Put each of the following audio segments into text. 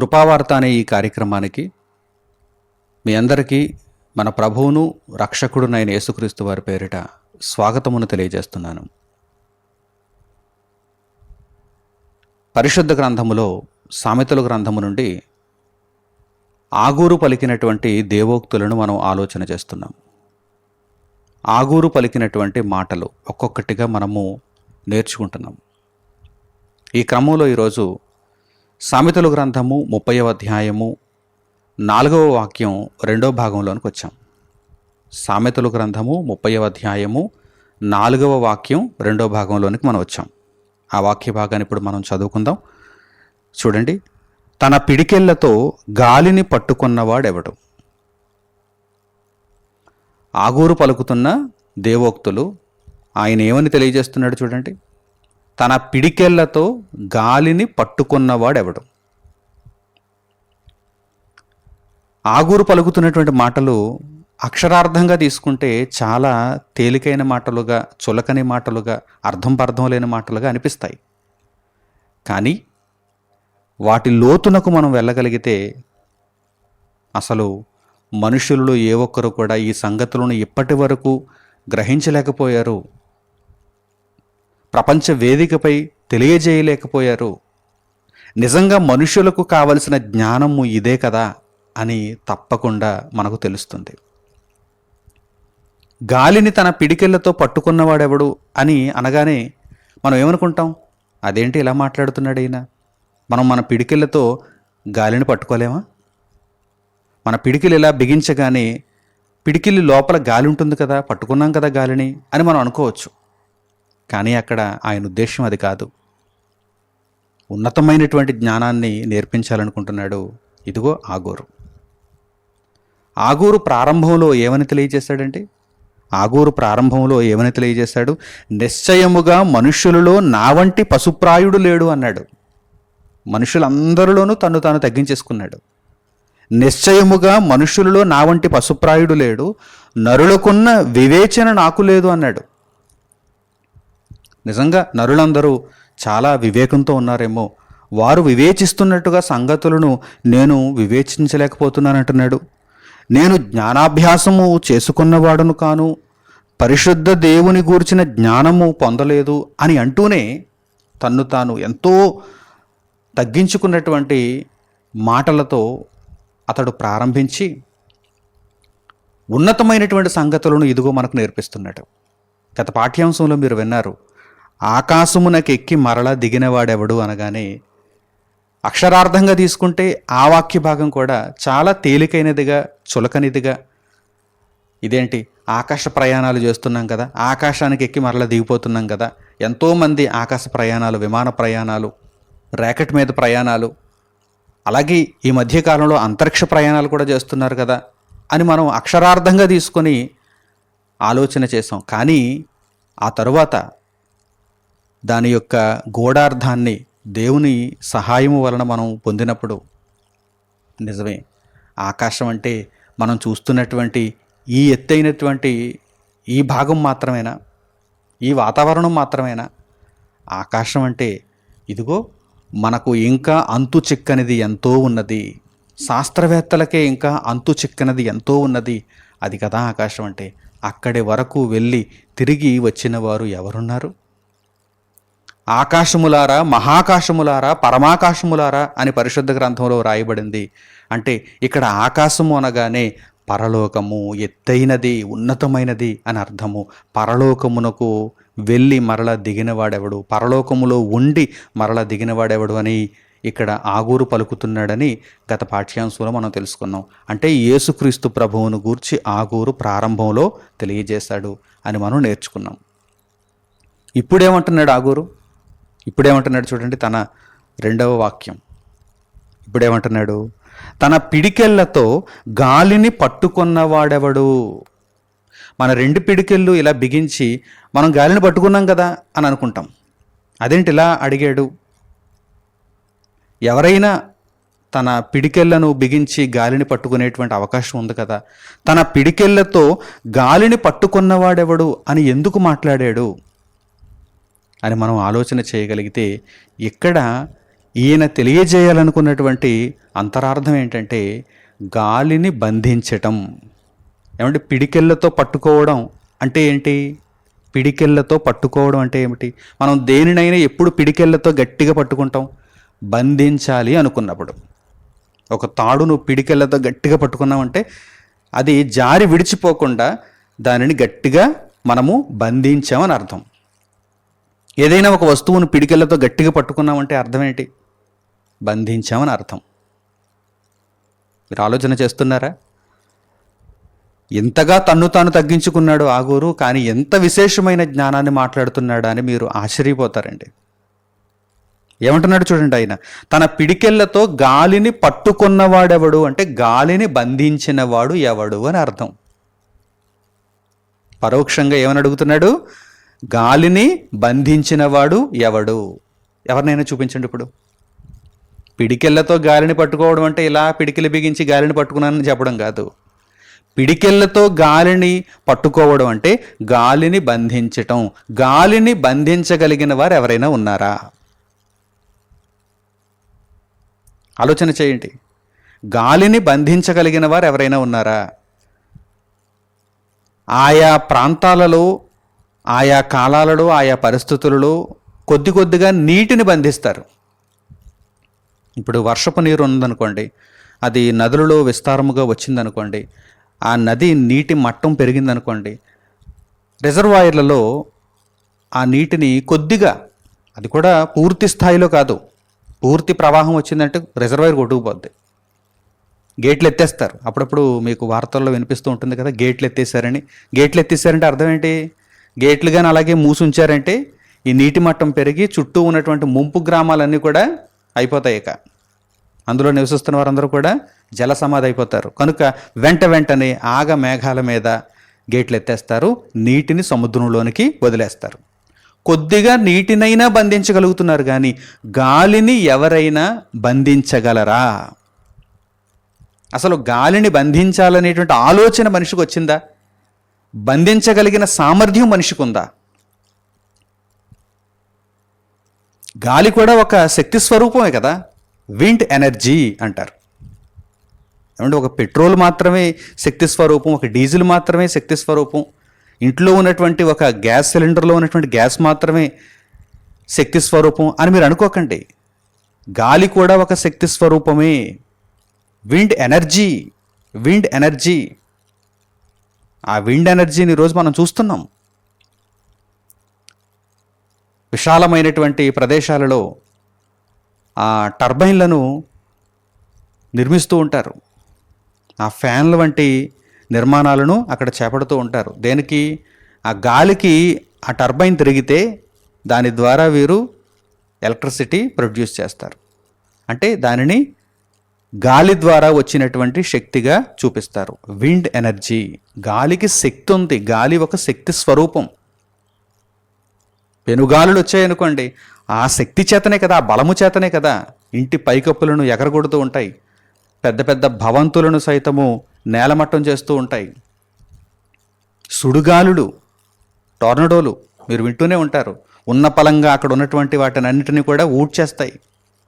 కృపావార్త అనే ఈ కార్యక్రమానికి మీ అందరికీ మన ప్రభువును రక్షకుడునైన యేసుక్రీస్తు వారి పేరిట స్వాగతమును తెలియజేస్తున్నాను. పరిశుద్ధ గ్రంథములో సామెతల గ్రంథము నుండి ఆగూరు పలికినటువంటి దేవోక్తులను మనం ఆలోచన చేస్తున్నాం. ఆగూరు పలికినటువంటి మాటలు ఒక్కొక్కటిగా మనము నేర్చుకుంటున్నాం. ఈ క్రమంలో ఈరోజు సామెతలు గ్రంథము ముప్పైవ అధ్యాయము నాలుగవ వాక్యం రెండో భాగంలోనికి వచ్చాం. సామెతలు గ్రంథము ముప్పైవ అధ్యాయము నాలుగవ వాక్యం రెండో భాగంలోనికి మనం వచ్చాం. ఆ వాక్య భాగాన్ని ఇప్పుడు మనం చదువుకుందాం. చూడండి తన పిడికెళ్ళతో గాలిని పట్టుకున్నవాడెవడు? ఆగూరు పలుకుతున్న దేవోక్తులు ఆయన ఏమని తెలియజేస్తున్నాడు చూడండి. తన పిడికెళ్ళతో గాలిని పట్టుకున్నవాడెవడు? ఆగూరు పలుకుతున్నటువంటి మాటలు అక్షరార్థంగా తీసుకుంటే చాలా తేలికైన మాటలుగా చులకని మాటలుగా అర్థం పర్థం లేని మాటలుగా అనిపిస్తాయి. కానీ వాటి లోతునకు మనం వెళ్ళగలిగితే అసలు మనుషులలో ఏ ఒక్కరు కూడా ఈ సంగతులను ఇప్పటి వరకు గ్రహించలేకపోయారు ప్రపంచ వేదికపై తెలియజేయలేకపోయారు. నిజంగా మనుషులకు కావలసిన జ్ఞానము ఇదే కదా అని తప్పకుండా మనకు తెలుస్తుంది. గాలిని తన పిడికెళ్ళతో పట్టుకున్నవాడెవడు అని అనగానే మనం ఏమనుకుంటాం? అదేంటి ఇలా మాట్లాడుతున్నాడు ఈయన? మనం మన పిడికిళ్ళతో గాలిని పట్టుకోలేమా? మన పిడికిలు ఇలా బిగించగానే పిడికిలి లోపల గాలి ఉంటుంది కదా పట్టుకున్నాం కదా గాలిని అని మనం అనుకోవచ్చు. కానీ అక్కడ ఆయన ఉద్దేశం అది కాదు. ఉన్నతమైనటువంటి జ్ఞానాన్ని నేర్పించాలనుకుంటున్నాడు ఇదిగో ఆగూరు. ఆగూరు ప్రారంభంలో ఏమని తెలియజేశాడంటే ఆగూరు ప్రారంభంలో ఏమని తెలియజేశాడు? నిశ్చయముగా మనుష్యులలో నా వంటి పశుప్రాయుడు లేడు అన్నాడు. మనుషులందరిలోనూ తను తాను తగ్గించేసుకున్నాడు. నిశ్చయముగా మనుషులలో నా వంటి పశుప్రాయుడు లేడు నరులకున్న వివేచన నాకు లేదు అన్నాడు. నిజంగా నరులందరూ చాలా వివేకంతో ఉన్నారేమో. వారు వివేచిస్తున్నట్టుగా సంగతులను నేను వివేచించలేకపోతున్నానంటున్నాడు. నేను జ్ఞానాభ్యాసము చేసుకున్నవాడును కాను పరిశుద్ధ దేవుని గూర్చిన జ్ఞానము పొందలేదు అని అంటూనే తన్ను తాను ఎంతో తగ్గించుకున్నటువంటి మాటలతో అతడు ప్రారంభించి ఉన్నతమైనటువంటి సంగతులను ఇదిగో మనకు నేర్పిస్తున్నాడు. గత పాఠ్యాంశంలో మీరు విన్నారు ఆకాశమునకెక్కి మరలా దిగినవాడెవడు అనగానే అక్షరార్థంగా తీసుకుంటే ఆ వాక్య భాగం కూడా చాలా తేలికైనదిగా చులకనిదిగా ఇదేంటి? ఆకాశ ప్రయాణాలు చేస్తున్నాం కదా ఆకాశానికి ఎక్కి మరలా దిగిపోతున్నాం కదా ఎంతోమంది ఆకాశ ప్రయాణాలు విమాన ప్రయాణాలు ర్యాకెట్ మీద ప్రయాణాలు అలాగే ఈ మధ్యకాలంలో అంతరిక్ష ప్రయాణాలు కూడా చేస్తున్నారు కదా అని మనం అక్షరార్థంగా తీసుకొని ఆలోచన చేసాం కానీ ఆ తరువాత దాని యొక్క గూఢార్థాన్ని దేవుని సహాయము వలన మనం పొందినప్పుడు నిజమే. ఆకాశం అంటే మనం చూస్తున్నటువంటి ఈ ఎత్తైనటువంటి ఈ భాగం మాత్రమేనా? ఈ వాతావరణం మాత్రమేనా? ఆకాశం అంటే ఇదిగో మనకు ఇంకా అంతు చిక్కనిది ఎంతో ఉన్నది. శాస్త్రవేత్తలకే ఇంకా అంతు చిక్కనిది ఎంతో ఉన్నది. అది కదా ఆకాశం అంటే. అక్కడి వరకు వెళ్ళి తిరిగి వచ్చిన వారు ఎవరున్నారు? ఆకాశములారా మహాకాశములారా పరమాకాశములారా అని పరిశుద్ధ గ్రంథంలో రాయబడింది. అంటే ఇక్కడ ఆకాశము అనగానే పరలోకము ఎత్తైనది ఉన్నతమైనది అని అర్థము. పరలోకమునకు వెళ్ళి మరల దిగినవాడెవడు? పరలోకములో ఉండి మరల దిగినవాడెవడు అని ఇక్కడ ఆగూరు పలుకుతున్నాడని గత పాఠ్యాంశంలో మనం తెలుసుకున్నాం. అంటే యేసుక్రీస్తు ప్రభువును గూర్చి ఆగూరు ప్రారంభంలో తెలియజేశాడు అని మనం నేర్చుకున్నాం. ఇప్పుడేమంటున్నాడు ఆగూరు? ఇప్పుడేమంటున్నాడు చూడండి తన రెండవ వాక్యం. ఇప్పుడేమంటున్నాడు తన పిడికెళ్ళతో గాలిని పట్టుకున్నవాడెవడు? మన రెండు పిడికెళ్ళు ఇలా బిగించి మనం గాలిని పట్టుకున్నాం కదా అని అనుకుంటాం. అదేంటి ఇలా అడిగాడు? ఎవరైనా తన పిడికెళ్ళను బిగించి గాలిని పట్టుకునేటువంటి అవకాశం ఉంది కదా తన పిడికెళ్ళతో గాలిని పట్టుకున్నవాడెవడు అని ఎందుకు మాట్లాడాడు? అని మనం ఆలోచన చేయగలిగితే ఇక్కడ ఈయన తెలియజేయాలనుకున్నటువంటి అంతరార్థం ఏంటంటే గాలిని బంధించటం. ఏమంటే పిడికెళ్ళతో పట్టుకోవడం అంటే ఏంటి? పిడికెళ్ళతో పట్టుకోవడం అంటే ఏమిటి? మనం దేనినైనా ఎప్పుడు పిడికెళ్ళతో గట్టిగా పట్టుకుంటాం? బంధించాలి అనుకున్నప్పుడు. ఒక తాడును పిడికెళ్ళతో గట్టిగా పట్టుకున్నామంటే అది జారి విడిచిపోకుండా దానిని గట్టిగా మనము బంధించామని అర్థం. ఏదైనా ఒక వస్తువును పిడికెళ్ళతో గట్టిగా పట్టుకున్నామంటే అర్థం ఏంటి బంధించామని అర్థం. మీరు ఆలోచన చేస్తున్నారా? ఎంతగా తన్ను తాను తగ్గించుకున్నాడు ఆగూరు కానీ ఎంత విశేషమైన జ్ఞానాన్ని మాట్లాడుతున్నాడా అని మీరు ఆశ్చర్యపోతారండి. ఏమంటున్నాడు చూడండి ఆయన తన పిడికెళ్ళతో గాలిని పట్టుకున్నవాడెవడు అంటే గాలిని బంధించినవాడు ఎవడు అని అర్థం. పరోక్షంగా ఏమని అడుగుతున్నాడు? గాలిని బంధించినవాడు ఎవడు? ఎవరినైనా చూపించండి ఇప్పుడు. పిడికెళ్ళతో గాలిని పట్టుకోవడం అంటే ఇలా పిడికిలు బిగించి గాలిని పట్టుకున్నానని చెప్పడం కాదు. పిడికెళ్ళతో గాలిని పట్టుకోవడం అంటే గాలిని బంధించటం. గాలిని బంధించగలిగిన వారు ఎవరైనా ఉన్నారా? ఆలోచన చేయండి. గాలిని బంధించగలిగిన వారు ఎవరైనా ఉన్నారా? ఆయా ప్రాంతాలలో ఆయా కాలాలలో ఆయా పరిస్థితులలో కొద్ది కొద్దిగా నీటిని బంధిస్తారు. ఇప్పుడు వర్షపు నీరు ఉందనుకోండి అది నదులలో విస్తారముగా వచ్చిందనుకోండి ఆ నది నీటి మట్టం పెరిగిందనుకోండి రిజర్వాయర్లలో ఆ నీటిని కొద్దిగా అది కూడా పూర్తి స్థాయిలో కాదు పూర్తి ప్రవాహం వచ్చిందంటే రిజర్వాయర్ కొట్టుకుపోద్ది. గేట్లు ఎత్తేస్తారు. అప్పుడప్పుడు మీకు వార్తల్లో వినిపిస్తూ ఉంటుంది కదా గేట్లు ఎత్తేసారని గేట్లు ఎత్తేసారంటే అర్థం ఏంటి? గేట్లు కానీ అలాగే మూసి ఉంచారంటే ఈ నీటి మట్టం పెరిగి చుట్టూ ఉన్నటువంటి ముంపు గ్రామాలన్నీ కూడా అయిపోతాయి ఇక. అందులో నివసిస్తున్న వారందరూ కూడా జల సమాధి అయిపోతారు. కనుక వెంట వెంటనే ఆగ మేఘాల మీద గేట్లు ఎత్తేస్తారు. నీటిని సముద్రంలోనికి వదిలేస్తారు. కొద్దిగా నీటినైనా బంధించగలుగుతున్నారు కానీ గాలిని ఎవరైనా బంధించగలరా? అసలు గాలిని బంధించాలనేటువంటి ఆలోచన మనిషికి వచ్చిందా? బంధించగలిగిన సామర్థ్యం మనిషికి ఉందా గాలి కూడా ఒక శక్తి స్వరూపమే కదా? విండ్ ఎనర్జీ అంటారు. ఏమంటే ఒక పెట్రోల్ మాత్రమే శక్తి స్వరూపం ఒక డీజిల్ మాత్రమే శక్తి స్వరూపం. ఇంట్లో ఉన్నటువంటి ఒక గ్యాస్ సిలిండర్లో ఉన్నటువంటి గ్యాస్ మాత్రమే శక్తి స్వరూపం అని మీరు అనుకోకండి. గాలి కూడా ఒక శక్తి స్వరూపమే. Wind energy wind energy. ఆ విండ్ ఎనర్జీని ఈరోజు మనం చూస్తున్నాం. విశాలమైనటువంటి ప్రదేశాలలో ఆ టర్బైన్లను నిర్మిస్తూ ఉంటారు. ఆ ఫ్యాన్ల వంటి నిర్మాణాలను అక్కడ చేపడుతూ ఉంటారు. దేనికి? ఆ గాలికి ఆ టర్బైన్ తిరిగితే దాని ద్వారా వీరు ఎలక్ట్రిసిటీ ప్రొడ్యూస్ చేస్తారు. అంటే దానిని గాలి ద్వారా వచ్చినటువంటి శక్తిగా చూపిస్తారు. విండ్ ఎనర్జీ గాలికి శక్తి ఉంది. గాలి ఒక శక్తి స్వరూపం. పెనుగాలులు వచ్చాయనుకోండి. ఆ శక్తి చేతనే కదా ఆ బలము చేతనే కదా ఇంటి పైకప్పులను ఎగరగొడుతూ ఉంటాయి. పెద్ద పెద్ద భవంతులను సైతము నేలమట్టం చేస్తూ ఉంటాయి. సుడుగాలులు టోర్నడోలు మీరు వింటూనే ఉంటారు. ఉన్న పలంగా అక్కడ ఉన్నటువంటి వాటిని అన్నిటిని కూడా ఊడ్చేస్తాయి.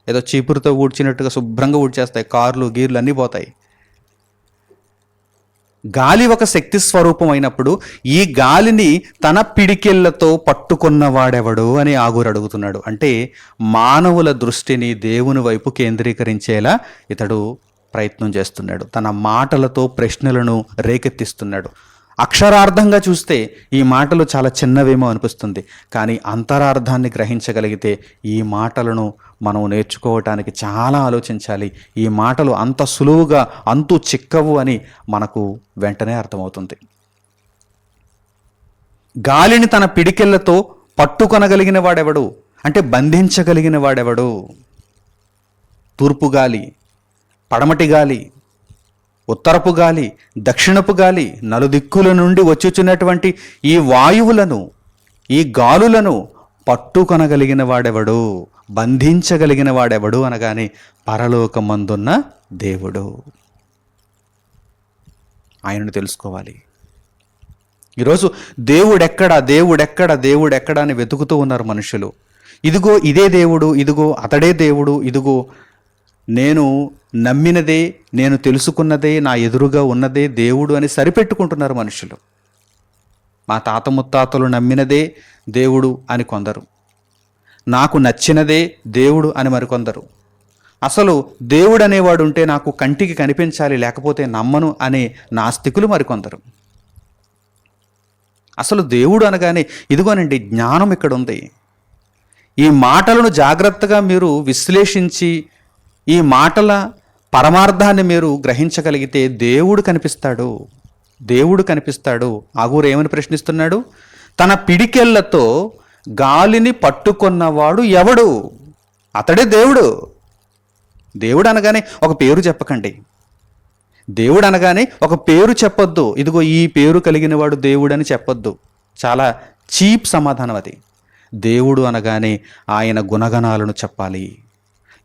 ఏదో చీపురుతో ఊడ్చినట్టుగా శుభ్రంగా ఊడ్చేస్తాయి. కార్లు గీర్లు అన్నీ పోతాయి. గాలి ఒక శక్తి స్వరూపం అయినప్పుడు ఈ గాలిని తన పిడికెళ్ళతో పట్టుకున్నవాడెవడు అని ఆగురు అడుగుతున్నాడు. అంటే మానవుల దృష్టిని దేవుని వైపు కేంద్రీకరించేలా ఇతడు ప్రయత్నం చేస్తున్నాడు. తన మాటలతో ప్రశ్నలను రేకెత్తిస్తున్నాడు. అక్షరార్థంగా చూస్తే ఈ మాటలు చాలా చిన్నవేమో అనిపిస్తుంది. కానీ అంతరార్థాన్ని గ్రహించగలిగితే ఈ మాటలను మనం నేర్చుకోవటానికి చాలా ఆలోచించాలి. ఈ మాటలు అంత సులువుగా అంతు చిక్కవు అని మనకు వెంటనే అర్థమవుతుంది. గాలిని తన పిడికెళ్ళతో పట్టుకొనగలిగిన వాడెవడు అంటే బంధించగలిగిన వాడెవడు తూర్పు గాలి పడమటి గాలి ఉత్తరపు గాలి దక్షిణపు గాలి నలుదిక్కుల నుండి వచ్చుచున్నటువంటి ఈ వాయువులను ఈ గాలులను పట్టుకొనగలిగిన వాడెవడు? బంధించగలిగిన వాడెవడు అనగానే పరలోకమందున్న దేవుడు. ఆయనను తెలుసుకోవాలి. ఈరోజు దేవుడెక్కడ దేవుడెక్కడ దేవుడెక్కడ అని వెతుకుతూ ఉన్నారు మనుషులు. ఇదిగో ఇదే దేవుడు ఇదిగో అతడే దేవుడు ఇదిగో నేను నమ్మినదే నేను తెలుసుకున్నదే నా ఎదురుగా ఉన్నదే దేవుడు అని సరిపెట్టుకుంటున్నారు మనుషులు. మా తాత ముత్తాతలు నమ్మినదే దేవుడు అని కొందరు. నాకు నచ్చినదే దేవుడు అని మరికొందరు. అసలు దేవుడు అనేవాడు ఉంటే నాకు కంటికి కనిపించాలి లేకపోతే నమ్మను అనే నాస్తికులు మరికొందరు. అసలు దేవుడు అనగానే ఇదిగోనండి జ్ఞానం ఇక్కడ ఉంది ఈ మాటలను జాగ్రత్తగా మీరు విశ్లేషించి ఈ మాటల పరమార్థాన్ని మీరు గ్రహించగలిగితే దేవుడు కనిపిస్తాడు. దేవుడు కనిపిస్తాడు. ఆగూరు ఏమని ప్రశ్నిస్తున్నాడు? తన పిడికెళ్ళతో గాలిని పట్టుకున్నవాడు ఎవడు? అతడే దేవుడు. దేవుడు అనగానే ఒక పేరు చెప్పకండి. దేవుడు అనగానే ఒక పేరు చెప్పొద్దు. ఇదిగో ఈ పేరు కలిగిన వాడు దేవుడు అని చెప్పొద్దు. చాలా చీప్ సమాధానం అది. దేవుడు అనగానే ఆయన గుణగణాలను చెప్పాలి.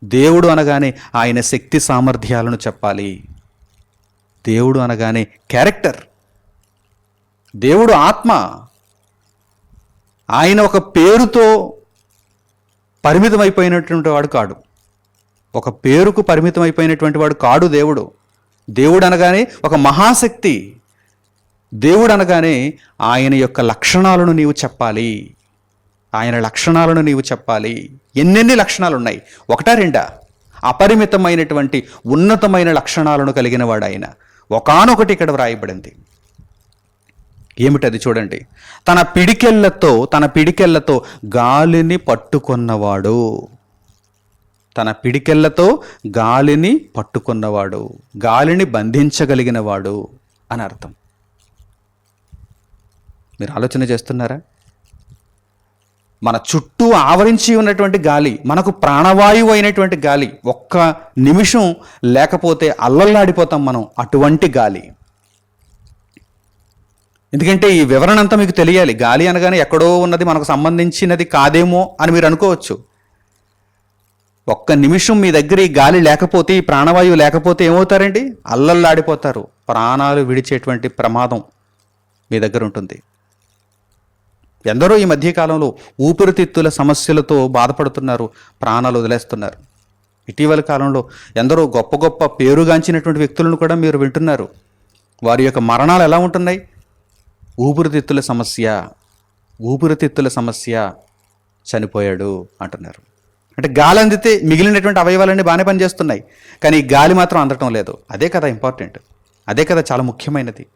దేవుడు అనగానే ఆయన శక్తి సామర్థ్యాలను చెప్పాలి. దేవుడు అనగానే క్యారెక్టర్. దేవుడు ఆత్మ. ఆయన ఒక పేరుతో పరిమితమైపోయినటువంటి వాడు కాడు. ఒక పేరుకు పరిమితమైపోయినటువంటి వాడు కాడు దేవుడు. దేవుడు అనగానే ఒక మహాశక్తి. దేవుడు అనగానే ఆయన యొక్క లక్షణాలను నీవు చెప్పాలి. ఆయన లక్షణాలను నీవు చెప్పాలి. ఎన్నెన్ని లక్షణాలు ఉన్నాయి ఒకటా రెండా? అపరిమితమైనటువంటి ఉన్నతమైన లక్షణాలను కలిగిన వాడు ఆయన. ఒకానొకటి ఇక్కడ వ్రాయబడింది. ఏమిటది చూడండి. తన పిడికెళ్ళతో తన పిడికెళ్ళతో గాలిని పట్టుకున్నవాడు. తన పిడికెళ్ళతో గాలిని పట్టుకున్నవాడు. గాలిని బంధించగలిగినవాడు అని అర్థం. మీరు ఆలోచన చేస్తున్నారా? మన చుట్టూ ఆవరించి ఉన్నటువంటి గాలి మనకు ప్రాణవాయువు అయినటువంటి గాలి ఒక్క నిమిషం లేకపోతే అల్లల్లాడిపోతాం మనం అటువంటి గాలి. ఎందుకంటే ఈ వివరణ అంతా మీకు తెలియాలి. గాలి అనగానే ఎక్కడో ఉన్నది మనకు సంబంధించినది కాదేమో అని మీరు అనుకోవచ్చు. ఒక్క నిమిషం మీ దగ్గర ఈ గాలి లేకపోతే ఈ ప్రాణవాయువు లేకపోతే ఏమవుతారండి? అల్లల్లాడిపోతారు. ప్రాణాలు విడిచేటువంటి ప్రమాదం మీ దగ్గర ఉంటుంది. ఎందరో ఈ మధ్యకాలంలో ఊపిరితిత్తుల సమస్యలతో బాధపడుతున్నారు ప్రాణాలు వదిలేస్తున్నారు. ఇటీవల కాలంలో ఎందరో గొప్ప గొప్ప పేరుగాంచినటువంటి వ్యక్తులను కూడా మీరు వింటున్నారు. వారి యొక్క మరణాలు ఎలా ఉంటున్నాయి? ఊపిరితిత్తుల సమస్య ఊపిరితిత్తుల సమస్య చనిపోయాడు అంటున్నారు. అంటే గాలి అందితే మిగిలినటువంటి అవయవాలన్నీ బాగానే పనిచేస్తున్నాయి. కానీ గాలి మాత్రం అందటం లేదు. అదే కదా ఇంపార్టెంట్ అదే కదా చాలా ముఖ్యమైనది.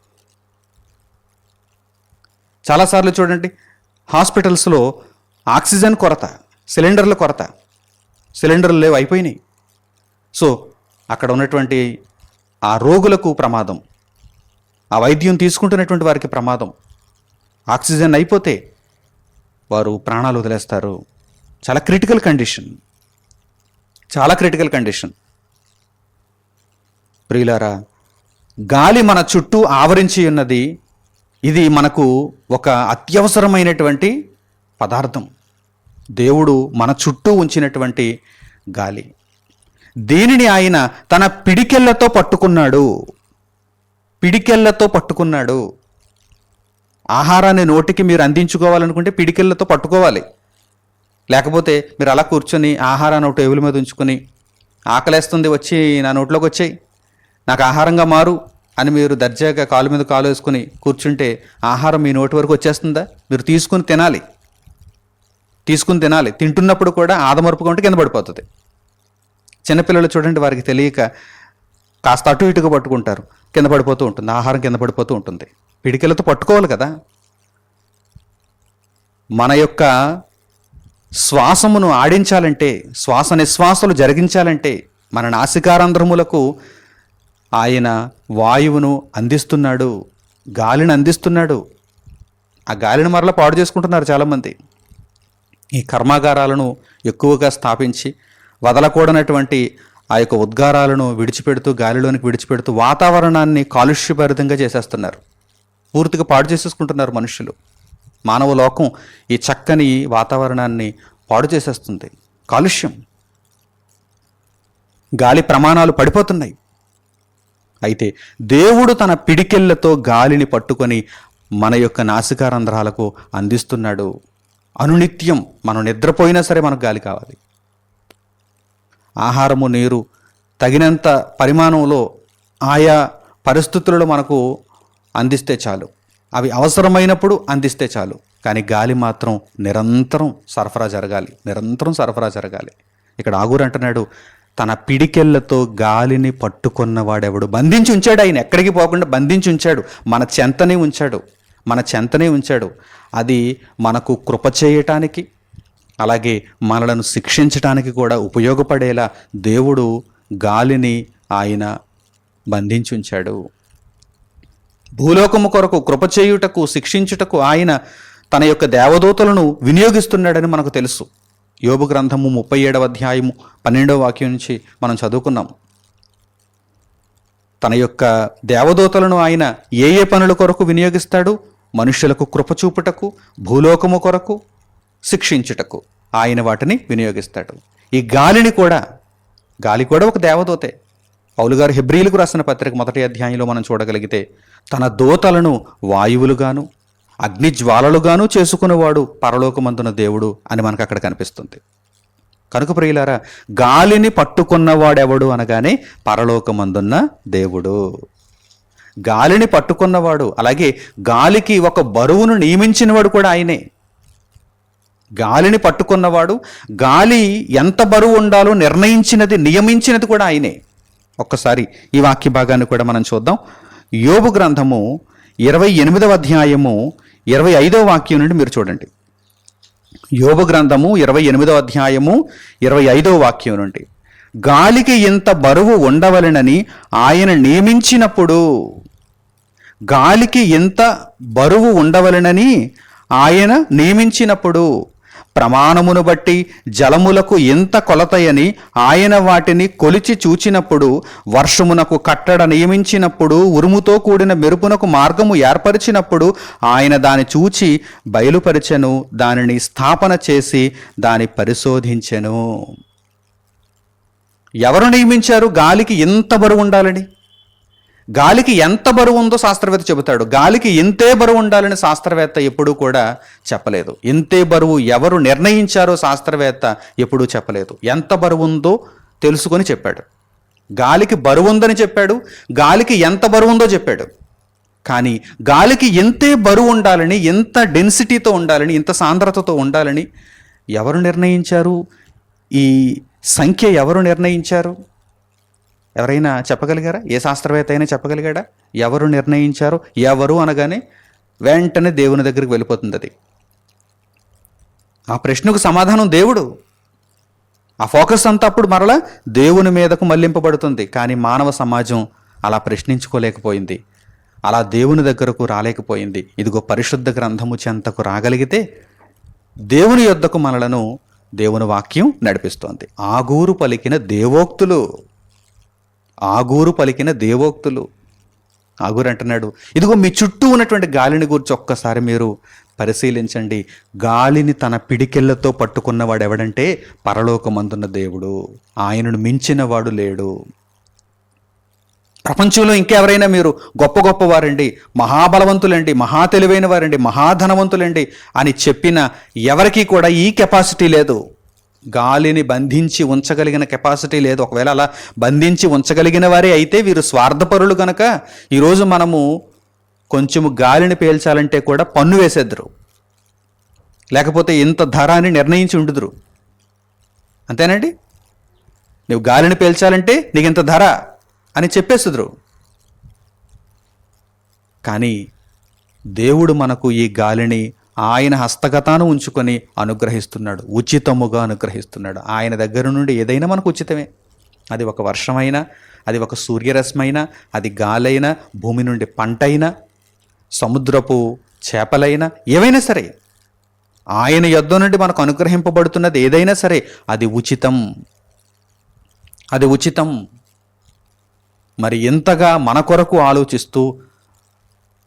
చాలాసార్లు చూడండి హాస్పిటల్స్లో ఆక్సిజన్ కొరత సిలిండర్ల కొరత సిలిండర్లు లేవు అయిపోయినాయి. సో అక్కడ ఉన్నటువంటి ఆ రోగులకు ప్రమాదం. ఆ వైద్యం తీసుకుంటున్నటువంటి వారికి ప్రమాదం. ఆక్సిజన్ అయిపోతే వారు ప్రాణాలు వదిలేస్తారు. చాలా క్రిటికల్ కండిషన్. చాలా క్రిటికల్ కండిషన్. ప్రియులారా గాలి మన చుట్టూ ఆవరించి ఉన్నది. ఇది మనకు ఒక అత్యవసరమైనటువంటి పదార్థం. దేవుడు మన చుట్టూ ఉంచినటువంటి గాలి. దీనిని ఆయన తన పిడికెళ్ళతో పట్టుకున్నాడు. పిడికెళ్ళతో పట్టుకున్నాడు. ఆహారాన్ని నోటికి మీరు అందించుకోవాలనుకుంటే పిడికెళ్ళతో పట్టుకోవాలి. లేకపోతే మీరు అలా కూర్చొని ఆహారాన్ని ఒక టేబుల్ మీద ఉంచుకొని ఆకలేస్తుంది వచ్చి నా నోట్లోకి వచ్చాయి. నాకు ఆహారంగా మారు అని మీరు దర్జాగా కాలు మీద కాలు వేసుకుని కూర్చుంటే ఆహారం మీ నోటి వరకు వచ్చేస్తుందా? మీరు తీసుకుని తినాలి. తీసుకుని తినాలి. తింటున్నప్పుడు కూడా ఆదమరుపుగా ఉంటే కింద పడిపోతుంది. చిన్నపిల్లలు చూడండి వారికి తెలియక కాస్త అటు ఇటుగా పట్టుకుంటారు. కింద పడిపోతూ ఉంటుంది ఆహారం కింద పడిపోతూ ఉంటుంది. పిడికిలతో పట్టుకోవాలి కదా. మన యొక్క శ్వాసమును ఆడించాలంటే శ్వాస నిశ్వాసలు జరిగించాలంటే మన నాసికారంధ్రములకు ఆయన వాయువును అందిస్తున్నాడు గాలిని అందిస్తున్నాడు. ఆ గాలిని మరలా పాడు చేసుకుంటున్నారు చాలామంది. ఈ కర్మాగారాలను ఎక్కువగా స్థాపించి వదలకూడనటువంటి ఆ యొక్క ఉద్గారాలను విడిచిపెడుతూ గాలిలోనికి విడిచిపెడుతూ వాతావరణాన్ని కాలుష్యభరితంగా చేసేస్తున్నారు. పూర్తిగా పాడు చేసేసుకుంటున్నారు మనుషులు. మానవ లోకం ఈ చక్కని వాతావరణాన్ని పాడు చేసేస్తుంది. కాలుష్యం. గాలి ప్రమాణాలు పడిపోతున్నాయి. అయితే దేవుడు తన పిడికెళ్ళతో గాలిని పట్టుకొని మన యొక్క నాసికారంధ్రాలకు అందిస్తున్నాడు. అనునిత్యం. మనం నిద్రపోయినా సరే మనకు గాలి కావాలి. ఆహారము నీరు తగినంత పరిమాణంలో ఆయా పరిస్థితులలో మనకు అందిస్తే చాలు. అవి అవసరమైనప్పుడు అందిస్తే చాలు. కానీ గాలి మాత్రం నిరంతరం సరఫరా జరగాలి. నిరంతరం సరఫరా జరగాలి. ఇక్కడ ఆగూరు అంటున్నాడు తన పిడికెళ్ళతో గాలిని పట్టుకున్నవాడెవడు? బంధించి ఉంచాడు ఆయన. ఎక్కడికి పోకుండా బంధించి ఉంచాడు. మన చెంతనే ఉంచాడు. మన చెంతనే ఉంచాడు. అది మనకు కృప చేయటానికి అలాగే మనలను శిక్షించటానికి కూడా ఉపయోగపడేలా దేవుడు గాలిని ఆయన బంధించి ఉంచాడు భూలోకము కొరకు కృప చేయుటకు శిక్షించుటకు ఆయన తన యొక్క దేవదూతలను వినియోగిస్తున్నాడని మనకు తెలుసు. యోబు గ్రంథము ముప్పై ఏడవ అధ్యాయము పన్నెండవ వాక్యం నుంచి మనం చదువుకున్నాం. తన యొక్క దేవదూతలను ఆయన ఏ ఏ పనుల కొరకు వినియోగిస్తాడు? మనుషులకు కృప చూపుటకు భూలోకము కొరకు శిక్షించుటకు. ఆయన వాటిని వినియోగిస్తాడు. ఈ గాలిని కూడా గాలి కూడా ఒక దేవదూతే. పౌలు గారు హెబ్రిలకు రాసిన పత్రిక మొదటి అధ్యాయంలో మనం చూడగలిగితే తన దూతలను వాయువులుగాను అగ్నిజ్వాలలుగాను చేసుకునేవాడు పరలోకమందున దేవుడు అని మనకు అక్కడ కనిపిస్తుంది. కనుక ప్రియులారా గాలిని పట్టుకున్నవాడెవడు అనగానే పరలోకమందున్న దేవుడు. గాలిని పట్టుకున్నవాడు అలాగే గాలికి ఒక బరువును నియమించినవాడు కూడా ఆయనే. గాలిని పట్టుకున్నవాడు గాలి ఎంత బరువు ఉండాలో నిర్ణయించినది నియమించినది కూడా ఆయనే. ఒక్కసారి ఈ వాక్య భాగాన్ని కూడా మనం చూద్దాం. యోబు గ్రంథము ఇరవై ఎనిమిదవ అధ్యాయము ఇరవై ఐదవ వాక్యం నుండి మీరు చూడండి. యోబు గ్రంథము ఇరవై ఎనిమిదవ అధ్యాయము ఇరవై ఐదవ వాక్యం నుండి. గాలికి ఇంత బరువు ఉండవలెనని ఆయన నియమించినప్పుడు గాలికి ఎంత బరువు ఉండవలెనని ఆయన నియమించినప్పుడు ప్రమాణమును బట్టి జలములకు ఎంత కొలతయని ఆయన వాటిని కొలిచి చూచినప్పుడు వర్షమునకు కట్టడ నియమించినప్పుడు ఉరుముతో కూడిన మెరుపునకు మార్గము ఏర్పరిచినప్పుడు ఆయన దాని చూచి బయలుపరిచెను దానిని స్థాపన చేసి దాని పరిశోధించెను. ఎవరు నియమించారు? గాలికి ఎంత బరువు ఉండాలని? గాలికి ఎంత బరువు ఉందో శాస్త్రవేత్త చెబుతాడు. గాలికి ఇంతే బరువు ఉండాలని శాస్త్రవేత్త ఎప్పుడూ కూడా చెప్పలేదు. ఇంతే బరువు ఎవరు నిర్ణయించారో శాస్త్రవేత్త ఎప్పుడూ చెప్పలేదు. ఎంత బరువు ఉందో తెలుసుకొని చెప్పాడు. గాలికి బరువు ఉందని చెప్పాడు. గాలికి ఎంత బరువు ఉందో చెప్పాడు. కానీ గాలికి ఎంతే బరువు ఉండాలని ఎంత డెన్సిటీతో ఉండాలని ఇంత సాంద్రతతో ఉండాలని ఎవరు నిర్ణయించారు? ఈ సంఖ్య ఎవరు నిర్ణయించారు? ఎవరైనా చెప్పగలిగారా? ఏ శాస్త్రవేత్త అయినా చెప్పగలిగాడా? ఎవరు నిర్ణయించారు? ఎవరు అనగానే వెంటనే దేవుని దగ్గరికి వెళ్ళిపోతుంది అది. ఆ ప్రశ్నకు సమాధానం దేవుడు. ఆ ఫోకస్ అంతా అప్పుడు మరలా దేవుని మీదకు మళ్ళింపబడుతుంది. కానీ మానవ సమాజం అలా ప్రశ్నించుకోలేకపోయింది. అలా దేవుని దగ్గరకు రాలేకపోయింది. ఇదిగో పరిశుద్ధ గ్రంథము చెంతకు రాగలిగితే దేవుని యొద్దకు మనలను దేవుని వాక్యం నడిపిస్తోంది. ఆగూరు పలికిన దేవోక్తులు. ఆగూరు పలికిన దేవోక్తులు. ఆగూరు అంటున్నాడు ఇదిగో మీ చుట్టూ ఉన్నటువంటి గాలిని గురించి ఒక్కసారి మీరు పరిశీలించండి. గాలిని తన పిడికెళ్ళతో పట్టుకున్నవాడు ఎవడంటే పరలోకమందున్న దేవుడు. ఆయనను మించిన వాడు లేడు. ప్రపంచంలో ఇంకెవరైనా మీరు గొప్ప గొప్ప వారండి మహాబలవంతులండి మహా తెలివైన వారండి మహాధనవంతులండి అని చెప్పిన ఎవరికీ కూడా ఈ కెపాసిటీ లేదు. గాలిని బంధించి ఉంచగలిగిన కెపాసిటీ లేదు. ఒకవేళ అలా బంధించి ఉంచగలిగిన వారే అయితే వీరు స్వార్థపరులు కనుక ఈరోజు మనము కొంచెము గాలిని పేల్చాలంటే కూడా పన్ను వేసేద్దరు. లేకపోతే ఇంత ధర అని నిర్ణయించి ఉండుదురు. అంతేనండి? నువ్వు గాలిని పేల్చాలంటే నీకు ఇంత ధర అని చెప్పేస్తుదురు కానీ దేవుడు మనకు ఈ గాలిని ఆయన హస్తగతాను ఉంచుకొని అనుగ్రహిస్తున్నాడు. ఉచితముగా అనుగ్రహిస్తున్నాడు. ఆయన దగ్గర నుండి ఏదైనా మనకు ఉచితమే. అది ఒక వర్షమైనా అది ఒక సూర్యరశ్మైనా అది గాలైనా భూమి నుండి పంటైనా సముద్రపు చేపలైనా ఏవైనా సరే. ఆయన యొద్ద నుండి మనకు అనుగ్రహింపబడుతున్నది ఏదైనా సరే అది ఉచితం. అది ఉచితం. మరి ఎంతగా మన కొరకు ఆలోచిస్తూ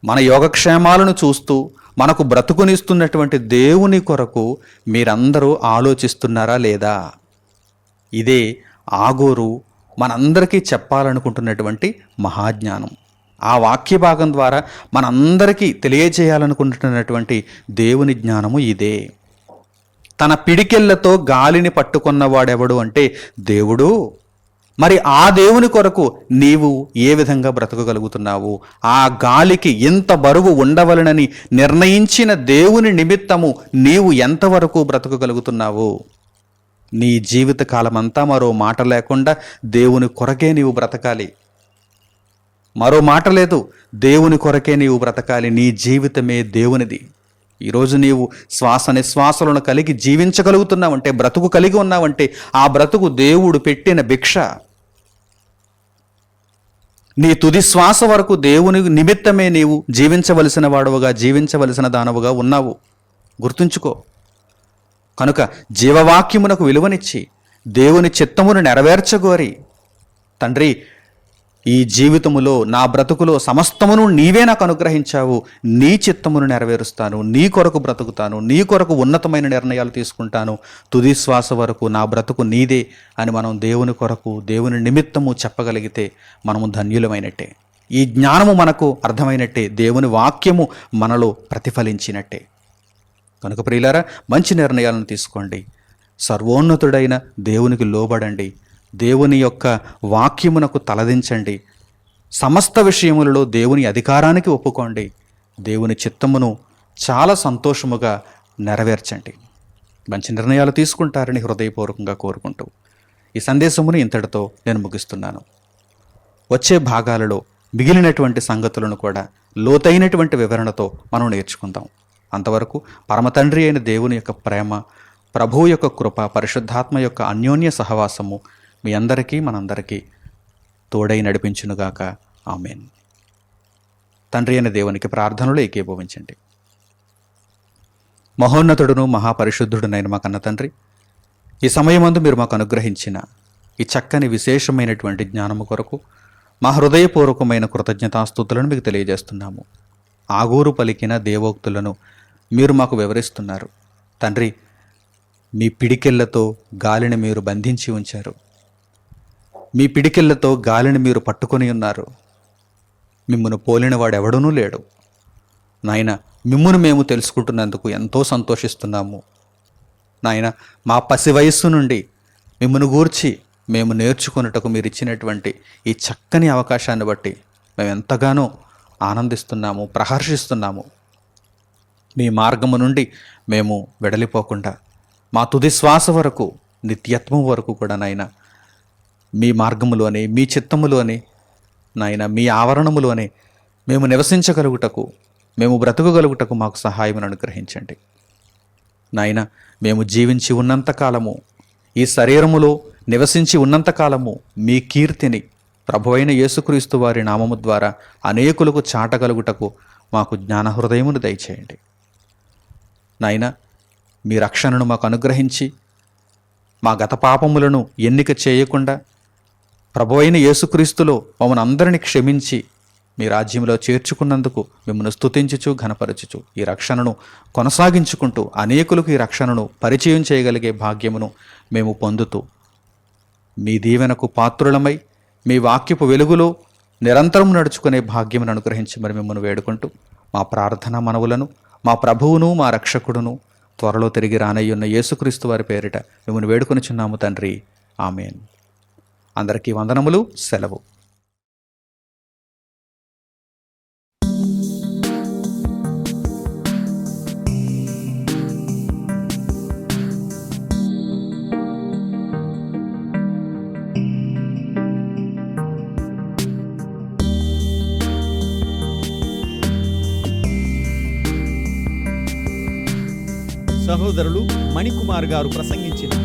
మన యోగక్షేమాలను చూస్తూ మనకు బ్రతుకునిస్తున్నటువంటి దేవుని కొరకు మీరందరూ ఆలోచిస్తున్నారా లేదా? ఇదే ఆగోరు మనందరికీ చెప్పాలనుకుంటున్నటువంటి మహాజ్ఞానం. ఆ వాక్య భాగం ద్వారా మనందరికీ తెలియజేయాలనుకుంటున్నటువంటి దేవుని జ్ఞానము ఇదే. తన పిడికెళ్ళతో గాలిని పట్టుకున్నవాడెవడు అంటే దేవుడు. మరి ఆ దేవుని కొరకు నీవు ఏ విధంగా బ్రతకగలుగుతున్నావు? ఆ గాలికి ఎంత బరువు ఉండవలనని నిర్ణయించిన దేవుని నిమిత్తము నీవు ఎంతవరకు బ్రతకగలుగుతున్నావు? నీ జీవిత కాలమంతా మరో మాట లేకుండా దేవుని కొరకే నీవు బ్రతకాలి. మరో మాట లేదు దేవుని కొరకే నీవు బ్రతకాలి. నీ జీవితమే దేవునిది. ఈరోజు నీవు శ్వాస నిశ్వాసలను కలిగి జీవించగలుగుతున్నావంటే బ్రతుకు కలిగి ఉన్నావంటే ఆ బ్రతుకు దేవుడు పెట్టిన భిక్ష. నీ తుది శ్వాస వరకు దేవుని నిమిత్తమే నీవు జీవించవలసిన వాడవుగా జీవించవలసిన దానవుగా ఉన్నావు. గుర్తుంచుకో. కనుక జీవవాక్యమునకు విలువనిచ్చి దేవుని చిత్తమును నెరవేర్చగోరి. తండ్రి ఈ జీవితములో నా బ్రతుకులో సమస్తమును నీవే నాకు అనుగ్రహించావు. నీ చిత్తమును నెరవేరుస్తాను. నీ కొరకు బ్రతుకుతాను. నీ కొరకు ఉన్నతమైన నిర్ణయాలు తీసుకుంటాను. తుది శ్వాస వరకు నా బ్రతుకు నీదే అని మనం దేవుని కొరకు దేవుని నిమిత్తము చెప్పగలిగితే మనము ధన్యులమైనట్టే. ఈ జ్ఞానము మనకు అర్థమైనట్టే. దేవుని వాక్యము మనలో ప్రతిఫలించినట్టే. కనుక ప్రియులారా మంచి నిర్ణయాలను తీసుకోండి. సర్వోన్నతుడైన దేవునికి లోబడండి. దేవుని యొక్క వాక్యమునకు తలదించండి. సమస్త విషయములలో దేవుని అధికారానికి ఒప్పుకోండి. దేవుని చిత్తమును చాలా సంతోషముగా నెరవేర్చండి. మంచి నిర్ణయాలు తీసుకుంటారని హృదయపూర్వకంగా కోరుకుంటూ ఈ సందేశమును ఇంతటితో నేను ముగిస్తున్నాను. వచ్చే భాగాలలో మిగిలినటువంటి సంగతులను కూడా లోతైనటువంటి వివరణతో మనం నేర్చుకుందాం. అంతవరకు పరమతండ్రి అయిన దేవుని యొక్క ప్రేమ ప్రభువు యొక్క కృప పరిశుద్ధాత్మ యొక్క అన్యోన్య సహవాసము మీ అందరికీ మనందరికీ తోడై నడిపించునుగాక. ఆమెన్. తండ్రి అయిన దేవునికి ప్రార్థనలు ఏకీభవించండి. మహోన్నతుడును మహాపరిశుద్ధుడునైన మా కన్న తండ్రి ఈ సమయమందు మీరు మాకు అనుగ్రహించిన ఈ చక్కని విశేషమైనటువంటి జ్ఞానము కొరకు మా హృదయపూర్వకమైన కృతజ్ఞతాస్థుతులను మీకు తెలియజేస్తున్నాము. ఆగూరు పలికిన దేవోక్తులను మీరు మాకు వివరిస్తున్నారు. తండ్రి మీ పిడికెళ్ళతో గాలిని మీరు బంధించి ఉంచారు. మీ పిడికిళ్ళతో గాలిని మీరు పట్టుకొని ఉన్నారు. మిమ్మను పోలినవాడెవడనూ లేడు. నాయన మిమ్మును మేము తెలుసుకుంటున్నందుకు ఎంతో సంతోషిస్తున్నాము. నాయన మా పసి వయస్సు నుండి మిమ్మను గూర్చి మేము నేర్చుకున్నటకు మీరు ఇచ్చినటువంటి ఈ చక్కని అవకాశాన్ని బట్టి మేము ఎంతగానో ఆనందిస్తున్నాము ప్రహర్షిస్తున్నాము. మీ మార్గము నుండి మేము వెడలిపోకుండా మా తుది శ్వాస వరకు నిత్యత్వం వరకు కూడా నాయన మీ మార్గములోనే మీ చిత్తములోనే నాయన మీ ఆవరణములోనే మేము నివసించగలుగుటకు మేము బ్రతకగలుగుటకు మాకు సహాయమును అనుగ్రహించండి. నాయన మేము జీవించి ఉన్నంతకాలము ఈ శరీరములో నివసించి ఉన్నంతకాలము మీ కీర్తిని ప్రభువైన యేసుక్రీస్తు వారి నామము ద్వారా అనేకులకు చాటగలుగుటకు మాకు జ్ఞాన హృదయమును దయచేయండి. నాయన మీ రక్షణను మాకు అనుగ్రహించి మా గత పాపములను ఎన్నిక చేయకుండా ప్రభు అయిన యేసుక్రీస్తులో మమ్మల్ని అందరినీ క్షమించి మీ రాజ్యంలో చేర్చుకున్నందుకు మిమ్మల్ని స్తుతించుచు ఘనపరచుచు ఈ రక్షణను కొనసాగించుకుంటూ అనేకులకు ఈ రక్షణను పరిచయం చేయగలిగే భాగ్యమును మేము పొందుతూ మీ దీవెనకు పాత్రులమై మీ వాక్యపు వెలుగులో నిరంతరం నడుచుకునే భాగ్యమును అనుగ్రహించి మరి మిమ్మల్ని వేడుకుంటూ మా ప్రార్థన మనవులను మా ప్రభువును మా రక్షకుడును త్వరలో తిరిగి రానయ్యున్న యేసుక్రీస్తు వారి పేరిట మిమ్మల్ని వేడుకొనిచున్నాము తండ్రి. ఆమెన్. అందరికీ వందనములు సెలవు. సహోదరులు మణికుమార్ గారు ప్రసంగించిన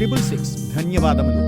త్రిబుల్ సిక్స్ ధన్యవాదములు